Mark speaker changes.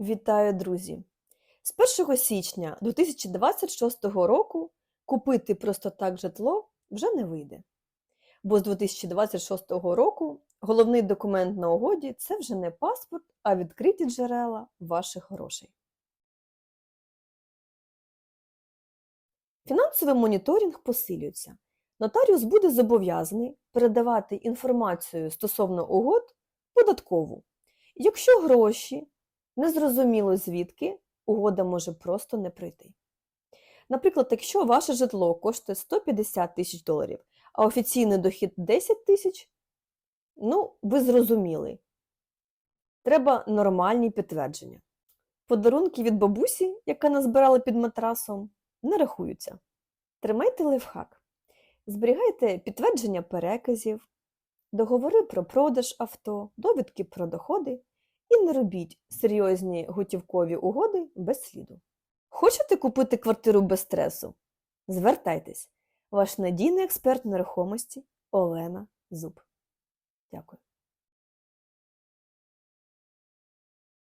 Speaker 1: Вітаю, друзі! З 1 січня 2026 року купити просто так житло вже не вийде. Бо з 2026 року головний документ на угоді це вже не паспорт, а відкриті джерела ваших грошей. Фінансовий моніторинг посилюється. Нотаріус буде зобов'язаний передавати інформацію стосовно угод податкову. Якщо гроші незрозуміло звідки, угода може просто не пройти. Наприклад, якщо ваше житло коштує 150 тисяч доларів, а офіційний дохід 10 тисяч, ну, ви зрозуміли. Треба нормальні підтвердження. Подарунки від бабусі, яка назбирала під матрасом, не рахуються. Тримайте лайфхак. Зберігайте підтвердження переказів, договори про продаж авто, довідки про доходи і не робіть серйозні готівкові угоди без сліду. Хочете купити квартиру без стресу? Звертайтесь. Ваш надійний експерт нерухомості Олена Зуб. Дякую.